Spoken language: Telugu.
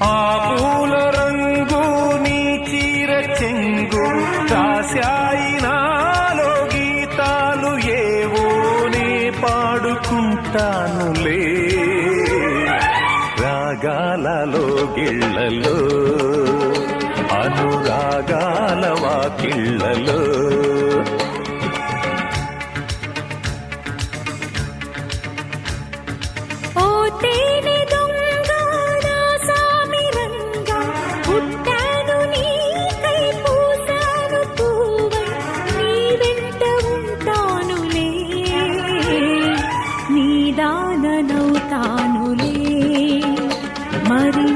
ఆ పూల రంగు నీ చీర చెంగు రాశాయి నాలో గీతాలు ఏవో నే పాడుకుంటానులే. రాగాలలో గిళ్ళలో అనురాగాల దాననవుతానులే మరి